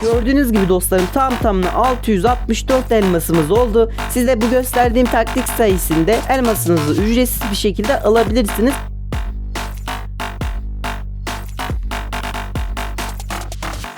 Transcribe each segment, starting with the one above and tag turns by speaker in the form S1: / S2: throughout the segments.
S1: Gördüğünüz gibi dostlarım tam tamına 664 elmasımız oldu. Siz de bu gösterdiğim taktik sayesinde elmasınızı ücretsiz bir şekilde alabilirsiniz.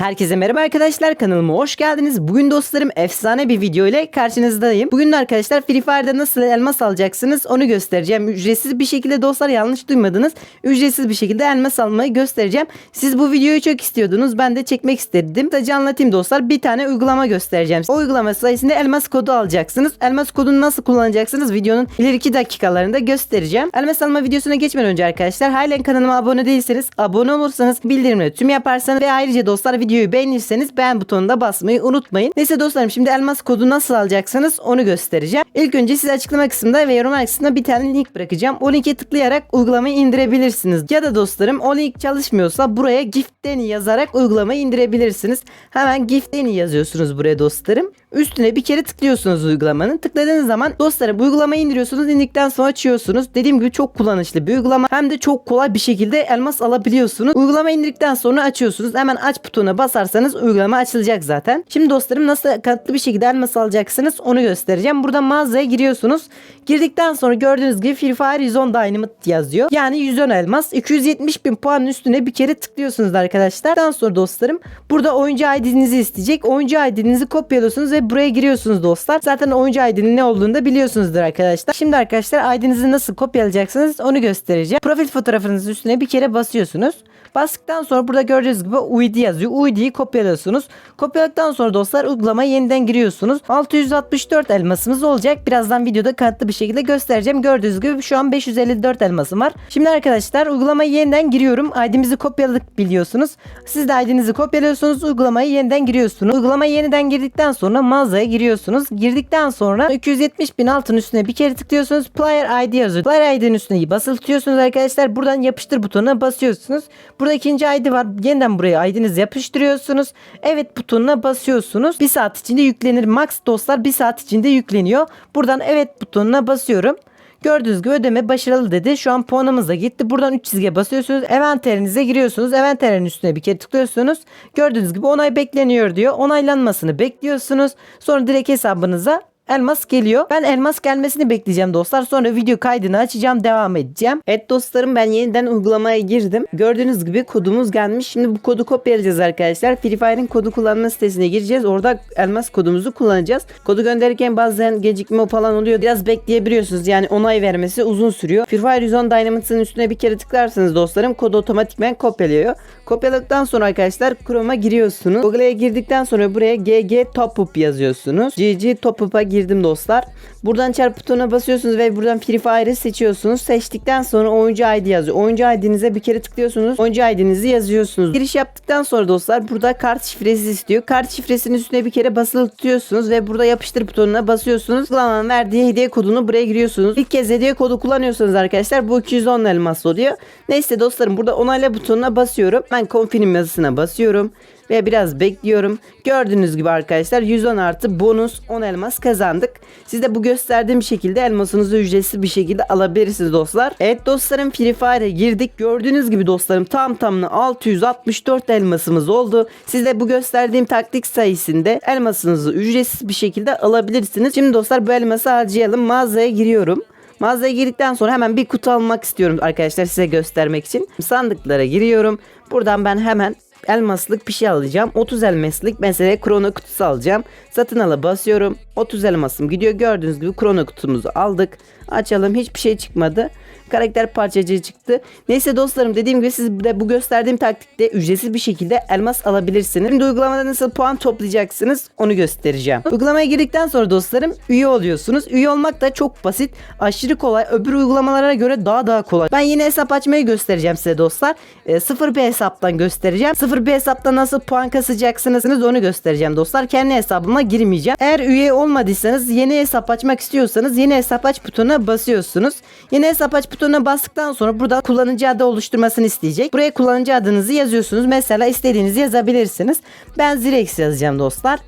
S1: Herkese merhaba arkadaşlar kanalıma hoş geldiniz. Bugün dostlarım efsane bir video ile karşınızdayım. Bugün de arkadaşlar Free Fire'da nasıl elmas alacaksınız onu göstereceğim. Ücretsiz bir şekilde dostlar yanlış duymadınız. Ücretsiz bir şekilde elmas almayı göstereceğim. Siz bu videoyu çok istiyordunuz. Ben de çekmek istedim. Sadece anlatayım dostlar. Bir tane uygulama göstereceğim. O uygulama sayesinde elmas kodu alacaksınız. Elmas kodunu nasıl kullanacaksınız videonun ileriki dakikalarında göstereceğim. Elmas alma videosuna geçmeden önce arkadaşlar halen kanalıma abone değilseniz abone olursanız bildirimleri tüm yaparsanız ve ayrıca dostlar videoyu beğenirseniz beğen butonuna basmayı unutmayın. Neyse dostlarım şimdi elmas kodu nasıl alacaksınız onu göstereceğim. İlk önce size açıklama kısmında ve yorum kısmında bir tane link bırakacağım. O linke tıklayarak uygulamayı indirebilirsiniz. Ya da dostlarım o link çalışmıyorsa buraya Gift'ten yazarak uygulamayı indirebilirsiniz. Hemen Gift'ten yazıyorsunuz buraya dostlarım. Üstüne bir kere tıklıyorsunuz uygulamanın. Tıkladığınız zaman dostlarım uygulamayı indiriyorsunuz. İndikten sonra açıyorsunuz. Dediğim gibi çok kullanışlı bir uygulama. Hem de çok kolay bir şekilde elmas alabiliyorsunuz. Uygulama indirdikten sonra açıyorsunuz. Hemen aç butonuna basarsanız uygulama açılacak zaten. Şimdi dostlarım nasıl kanıtlı bir şekilde elmas alacaksınız onu göstereceğim. Burada mağazaya giriyorsunuz. Girdikten sonra gördüğünüz gibi Free Fire 110 Dynamite yazıyor. Yani 110 elmas. 270 bin puanın üstüne bir kere tıklıyorsunuz arkadaşlar. Daha sonra dostlarım burada oyuncu ID'nizi isteyecek. Oyuncu ID'nizi kopyalıyorsunuz ve buraya giriyorsunuz dostlar. Zaten oyuncu ID'nin ne olduğunu da biliyorsunuzdur arkadaşlar. Şimdi arkadaşlar ID'nizi nasıl kopyalayacaksınız onu göstereceğim. Profil fotoğrafınızın üstüne bir kere basıyorsunuz. Bastıktan sonra burada gördüğünüz gibi UID yazıyor. UID'yi kopyalıyorsunuz. Kopyaladıktan sonra dostlar uygulamaya yeniden giriyorsunuz. 664 elmasımız olacak. Birazdan videoda kanıtlı bir şekilde göstereceğim. Gördüğünüz gibi şu an 554 elmasım var. Şimdi arkadaşlar uygulamaya yeniden giriyorum. ID'mizi kopyaladık biliyorsunuz. Siz de ID'nizi kopyalıyorsunuz. Uygulamaya yeniden giriyorsunuz. Uygulamaya yeniden girdikten sonra mağazaya giriyorsunuz. Girdikten sonra 270 bin altın üstüne bir kere tıklıyorsunuz. Player ID yazıyor. Player ID'nin üstüne basılı tutuyorsunuz arkadaşlar. Buradan yapıştır butonuna basıyorsunuz. Burada ikinci ID var. Yeniden buraya ID'nizi yapıştırıyorsunuz. Evet butonuna basıyorsunuz. Bir saat içinde yüklenir. Max dostlar bir saat içinde yükleniyor. Buradan evet butonuna basıyorum. Gördüğünüz gibi ödeme başarılı dedi. Şu an puanımız da gitti. Buradan 3 çizgiye basıyorsunuz. Envanterinize giriyorsunuz. Envanterin üstüne bir kere tıklıyorsunuz. Gördüğünüz gibi onay bekleniyor diyor. Onaylanmasını bekliyorsunuz. Sonra direkt hesabınıza elmas geliyor. Ben elmas gelmesini bekleyeceğim dostlar. Sonra video kaydını açacağım. Devam edeceğim. Evet dostlarım ben yeniden uygulamaya girdim. Gördüğünüz gibi kodumuz gelmiş. Şimdi bu kodu kopyalayacağız arkadaşlar. Free Fire'in kodu kullanma sitesine gireceğiz. Orada elmas kodumuzu kullanacağız. Kodu gönderirken bazen gecikme falan oluyor. Biraz bekleyebiliyorsunuz. Yani onay vermesi uzun sürüyor. Free Fire 110 Dynamite'ın üstüne bir kere tıklarsanız dostlarım kodu otomatikmen kopyalıyor. Kopyaladıktan sonra arkadaşlar Chrome'a giriyorsunuz. Google'a girdikten sonra buraya GG Top Up yazıyorsunuz. GG Top Up'a girdim dostlar. Buradan çarpı butonuna basıyorsunuz ve buradan Free Fire'ı seçiyorsunuz. Seçtikten sonra oyuncu ID yazıyor. Oyuncu ID'nize bir kere tıklıyorsunuz. Oyuncu ID'nizi yazıyorsunuz. Giriş yaptıktan sonra dostlar burada kart şifresi istiyor. Kart şifresinin üstüne bir kere basılı tutuyorsunuz ve burada yapıştır butonuna basıyorsunuz. Uygulamanın verdiği hediye kodunu buraya giriyorsunuz. İlk kez hediye kodu kullanıyorsanız arkadaşlar bu 210 elmas oluyor. Neyse dostlarım burada onayla butonuna basıyorum. Ben confirm yazısına basıyorum ve biraz bekliyorum. Gördüğünüz gibi arkadaşlar 110 artı bonus 10 elmas kazandık. Siz de bu gösterdiğim şekilde elmasınızı ücretsiz bir şekilde alabilirsiniz dostlar. Evet dostlarım Free Fire'a girdik. Gördüğünüz gibi dostlarım tam tamına 664 elmasımız oldu. Siz de bu gösterdiğim taktik sayesinde elmasınızı ücretsiz bir şekilde alabilirsiniz. Şimdi dostlar bu elması harcayalım. Mağazaya giriyorum. Mağazaya girdikten sonra hemen bir kutu almak istiyorum arkadaşlar size göstermek için. Sandıklara giriyorum. Buradan ben hemen elmaslık bir şey alacağım. 30 elmaslık mesela krono kutusu alacağım. Satın ala basıyorum. 30 elmasım gidiyor. Gördüğünüz gibi krono kutumuzu aldık. Açalım. Hiçbir şey çıkmadı. Karakter parçacığı çıktı. Neyse dostlarım dediğim gibi siz de bu gösterdiğim taktikte ücretsiz bir şekilde elmas alabilirsiniz. Şimdi uygulamada nasıl puan toplayacaksınız onu göstereceğim. Uygulamaya girdikten sonra dostlarım üye oluyorsunuz. Üye olmak da çok basit. Aşırı kolay. Öbür uygulamalara göre daha daha kolay. Ben yine hesap açmayı göstereceğim size dostlar. E, 0 bir hesaptan göstereceğim. 0 bir hesapta nasıl puan kasacaksınız onu göstereceğim dostlar. Kendi hesabıma girmeyeceğim. Eğer üye olmadıysanız yeni hesap açmak istiyorsanız yeni hesap aç butonuna basıyorsunuz. Yeni hesap aç butonuna bastıktan sonra burada kullanıcı adı oluşturmasını isteyecek. Buraya kullanıcı adınızı yazıyorsunuz. Mesela istediğinizi yazabilirsiniz. Ben Zirex yazacağım dostlar.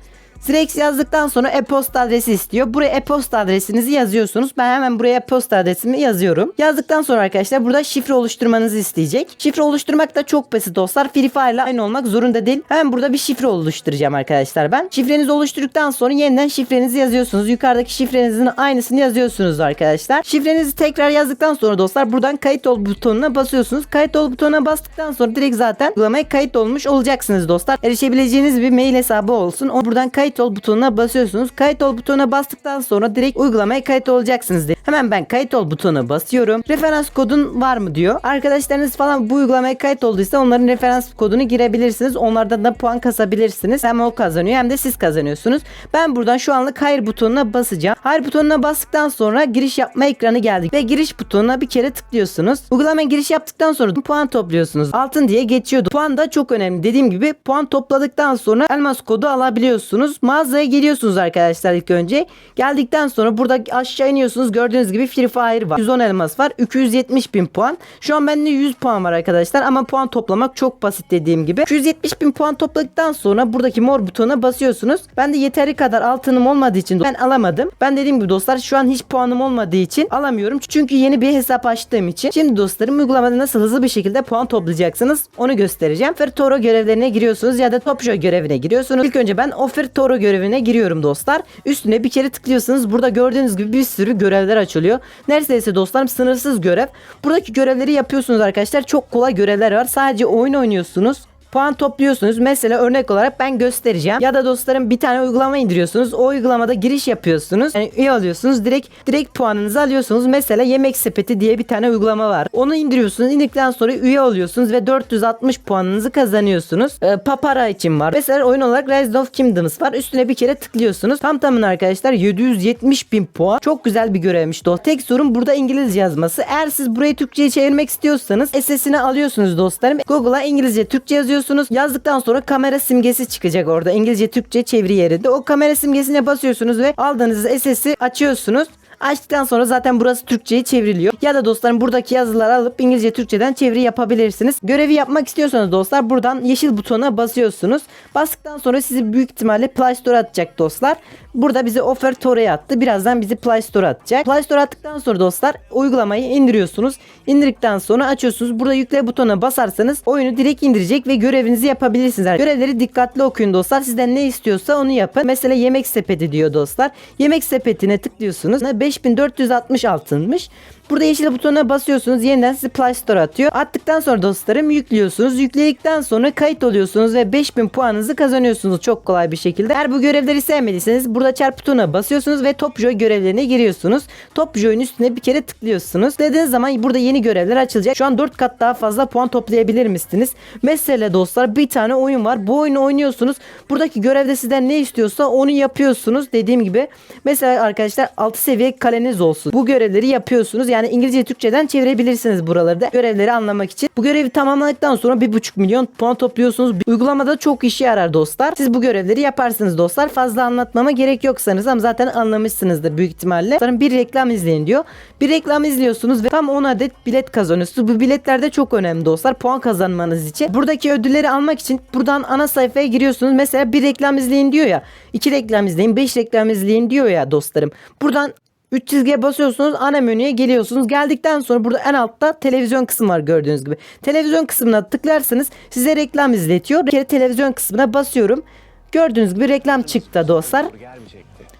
S1: Silex yazdıktan sonra e-posta adresi istiyor. Buraya e-posta adresinizi yazıyorsunuz. Ben hemen buraya e-posta adresimi yazıyorum. Yazdıktan sonra arkadaşlar burada şifre oluşturmanızı isteyecek. Şifre oluşturmak da çok basit dostlar. Free Fire ile aynı olmak zorunda değil. Hemen burada bir şifre oluşturacağım arkadaşlar ben. Şifrenizi oluşturduktan sonra yeniden şifrenizi yazıyorsunuz. Yukarıdaki şifrenizin aynısını yazıyorsunuz arkadaşlar. Şifrenizi tekrar yazdıktan sonra dostlar buradan kayıt ol butonuna basıyorsunuz. Kayıt ol butonuna bastıktan sonra direkt zaten uygulamaya kayıt olmuş olacaksınız dostlar. Erişebileceğiniz bir mail hesabı olsun. O buradan kayıt ol butonuna basıyorsunuz. Kayıt ol butonuna bastıktan sonra direkt uygulamaya kayıt olacaksınız diye. Hemen ben kayıt ol butonuna basıyorum. Referans kodun var mı diyor. Arkadaşlarınız falan bu uygulamaya kayıt olduysa onların referans kodunu girebilirsiniz. Onlardan da puan kasabilirsiniz. Hem o kazanıyor hem de siz kazanıyorsunuz. Ben buradan şu anlık hayır butonuna basacağım. Hayır butonuna bastıktan sonra giriş yapma ekranı geldi. Ve giriş butonuna bir kere tıklıyorsunuz. Uygulamaya giriş yaptıktan sonra puan topluyorsunuz. Altın diye geçiyordu. Puan da çok önemli. Dediğim gibi puan topladıktan sonra elmas kodu alabiliyorsunuz. Mağazaya geliyorsunuz arkadaşlar ilk önce. Geldikten sonra burada aşağı iniyorsunuz. Gördüğünüz gibi Free Fire var. 110 elmas var. 270 bin puan. Şu an bende 100 puan var arkadaşlar. Ama puan toplamak çok basit dediğim gibi. 270 bin puan topladıktan sonra buradaki mor butona basıyorsunuz. Ben de yeteri kadar altınım olmadığı için ben alamadım. Ben dediğim gibi dostlar şu an hiç puanım olmadığı için alamıyorum. Çünkü yeni bir hesap açtığım için. Şimdi dostlarım uygulamada nasıl hızlı bir şekilde puan toplayacaksınız onu göstereceğim. Offer Toro görevlerine giriyorsunuz ya da Top Show görevine giriyorsunuz. İlk önce ben Offer Toro görevine giriyorum dostlar. Üstüne bir kere tıklıyorsunuz. Burada gördüğünüz gibi bir sürü görevler açılıyor. Neredeyse dostlarım sınırsız görev. Buradaki görevleri yapıyorsunuz arkadaşlar. Çok kolay görevler var. Sadece oyun oynuyorsunuz puan topluyorsunuz. Mesela örnek olarak ben göstereceğim. Ya da dostlarım bir tane uygulama indiriyorsunuz. O uygulamada giriş yapıyorsunuz. Yani üye alıyorsunuz. Direkt direkt puanınızı alıyorsunuz. Mesela yemek sepeti diye bir tane uygulama var. Onu indiriyorsunuz. İndirdikten sonra üye oluyorsunuz ve 460 puanınızı kazanıyorsunuz. Ee, Papara için var. Mesela oyun olarak Rise of Kingdoms var. Üstüne bir kere tıklıyorsunuz. Tam tamına arkadaşlar 770 bin puan. Çok güzel bir görevmiş dost. Tek sorun burada İngilizce yazması. Eğer siz burayı Türkçe'ye çevirmek istiyorsanız SS'ini alıyorsunuz dostlarım. Google'a İngilizce Türkçe yazıyorsunuz. Yazdıktan sonra kamera simgesi çıkacak orada. İngilizce Türkçe çeviri yerinde. O kamera simgesine basıyorsunuz ve aldığınız SS'i açıyorsunuz. Açtıktan sonra zaten burası Türkçe'ye çevriliyor. Ya da dostlarım buradaki yazıları alıp İngilizce Türkçeden çeviri yapabilirsiniz. Görevi yapmak istiyorsanız dostlar buradan yeşil butona basıyorsunuz. Bastıktan sonra sizi büyük ihtimalle Play Store atacak dostlar. Burada bizi Offer Tore'ye attı. Birazdan bizi Play Store atacak. Play Store attıktan sonra dostlar uygulamayı indiriyorsunuz. İndirdikten sonra açıyorsunuz. Burada yükle butona basarsanız oyunu direkt indirecek ve görevinizi yapabilirsiniz. Görevleri dikkatli okuyun dostlar. Sizden ne istiyorsa onu yapın. Mesela yemek sepeti diyor dostlar. Yemek sepetine tıklıyorsunuz. 5460 altınmış. Burada yeşil butona basıyorsunuz. Yeniden sizi Play Store atıyor. Attıktan sonra dostlarım yüklüyorsunuz. Yükledikten sonra kayıt oluyorsunuz ve 5000 puanınızı kazanıyorsunuz çok kolay bir şekilde. Eğer bu görevleri sevmediyseniz burada çarp butonuna basıyorsunuz ve Top Joy görevlerine giriyorsunuz. Top Joy'un üstüne bir kere tıklıyorsunuz. Dediğiniz zaman burada yeni görevler açılacak. Şu an 4 kat daha fazla puan toplayabilir misiniz? Mesela dostlar bir tane oyun var. Bu oyunu oynuyorsunuz. Buradaki görevde sizden ne istiyorsa onu yapıyorsunuz. Dediğim gibi mesela arkadaşlar 6 seviye kaleniz olsun. Bu görevleri yapıyorsunuz. Yani İngilizce Türkçeden çevirebilirsiniz buraları da görevleri anlamak için. Bu görevi tamamladıktan sonra 1,5 milyon puan topluyorsunuz. Uygulamada çok işe yarar dostlar. Siz bu görevleri yaparsınız dostlar. Fazla anlatmama gerek yok sanırsam zaten anlamışsınızdır büyük ihtimalle. Sonra bir reklam izleyin diyor. Bir reklam izliyorsunuz ve tam 10 adet bilet kazanıyorsunuz. Bu biletler de çok önemli dostlar. Puan kazanmanız için. Buradaki ödülleri almak için buradan ana sayfaya giriyorsunuz. Mesela bir reklam izleyin diyor ya. iki reklam izleyin, 5 reklam izleyin diyor ya dostlarım. Buradan 3 çizgiye basıyorsunuz ana menüye geliyorsunuz. Geldikten sonra burada en altta televizyon kısmı var gördüğünüz gibi. Televizyon kısmına tıklarsanız size reklam izletiyor. Bir kere televizyon kısmına basıyorum. Gördüğünüz gibi reklam çıktı dostlar.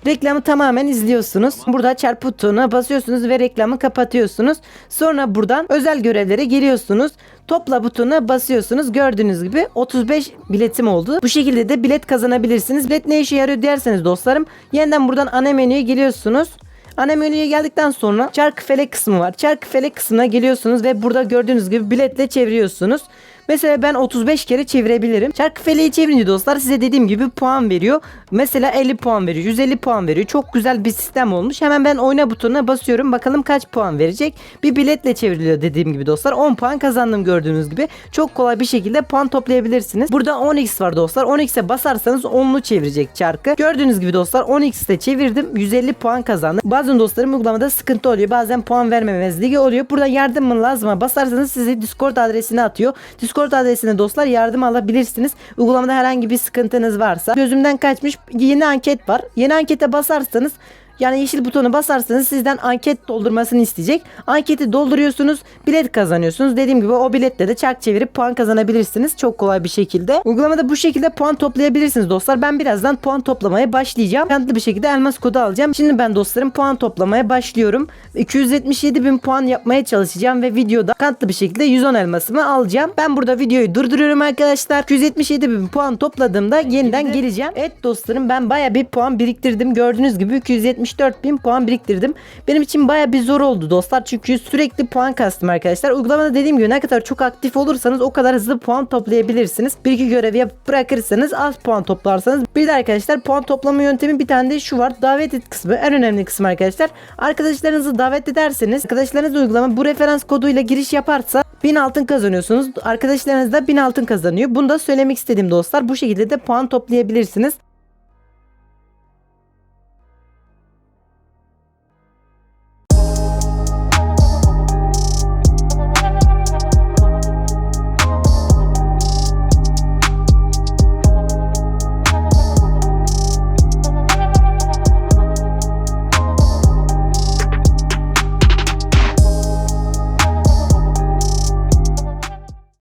S1: Reklamı tamamen izliyorsunuz. Burada çarp butonuna basıyorsunuz ve reklamı kapatıyorsunuz. Sonra buradan özel görevlere geliyorsunuz. Topla butonuna basıyorsunuz. Gördüğünüz gibi 35 biletim oldu. Bu şekilde de bilet kazanabilirsiniz. Bilet ne işe yarıyor derseniz dostlarım. Yeniden buradan ana menüye geliyorsunuz. Ana menüye geldikten sonra çarkı felek kısmı var. Çarkı felek kısmına geliyorsunuz ve burada gördüğünüz gibi biletle çeviriyorsunuz. Mesela ben 35 kere çevirebilirim. Çarkı feleği çevirince dostlar size dediğim gibi puan veriyor. Mesela 50 puan veriyor, 150 puan veriyor. Çok güzel bir sistem olmuş. Hemen ben oyna butonuna basıyorum. Bakalım kaç puan verecek. Bir biletle çevriliyor dediğim gibi dostlar. 10 puan kazandım gördüğünüz gibi. Çok kolay bir şekilde puan toplayabilirsiniz. Burada 10x var dostlar. 10x'e basarsanız 10'lu çevirecek çarkı. Gördüğünüz gibi dostlar 10x'te çevirdim. 150 puan kazandım. Bazen dostlarım uygulamada sıkıntı oluyor. Bazen puan vermemezliği oluyor. Burada yardım lazıma basarsanız size Discord adresini atıyor. Discord Discord adresine dostlar yardım alabilirsiniz. Uygulamada herhangi bir sıkıntınız varsa. Gözümden kaçmış yeni anket var. Yeni ankete basarsanız yani yeşil butonu basarsanız sizden anket doldurmasını isteyecek. Anketi dolduruyorsunuz, bilet kazanıyorsunuz. Dediğim gibi o biletle de çark çevirip puan kazanabilirsiniz çok kolay bir şekilde. Uygulamada bu şekilde puan toplayabilirsiniz dostlar. Ben birazdan puan toplamaya başlayacağım. Kanıtlı bir şekilde elmas kodu alacağım. Şimdi ben dostlarım puan toplamaya başlıyorum. 277 bin puan yapmaya çalışacağım ve videoda kanıtlı bir şekilde 110 elmasımı alacağım. Ben burada videoyu durduruyorum arkadaşlar. 277 bin puan topladığımda yeniden geleceğim. Evet dostlarım ben baya bir puan biriktirdim. Gördüğünüz gibi 274 bin puan biriktirdim. Benim için baya bir zor oldu dostlar. Çünkü sürekli puan kastım arkadaşlar. Uygulamada dediğim gibi ne kadar çok aktif olursanız o kadar hızlı puan toplayabilirsiniz. Bir iki görevi bırakırsanız az puan toplarsanız. Bir de arkadaşlar puan toplama yöntemi bir tane de şu var. Davet et kısmı en önemli kısmı arkadaşlar. Arkadaşlarınızı davet ederseniz arkadaşlarınız uygulama bu referans koduyla giriş yaparsa 1000 altın kazanıyorsunuz. Arkadaşlarınız da 1000 altın kazanıyor. Bunu da söylemek istedim dostlar. Bu şekilde de puan toplayabilirsiniz.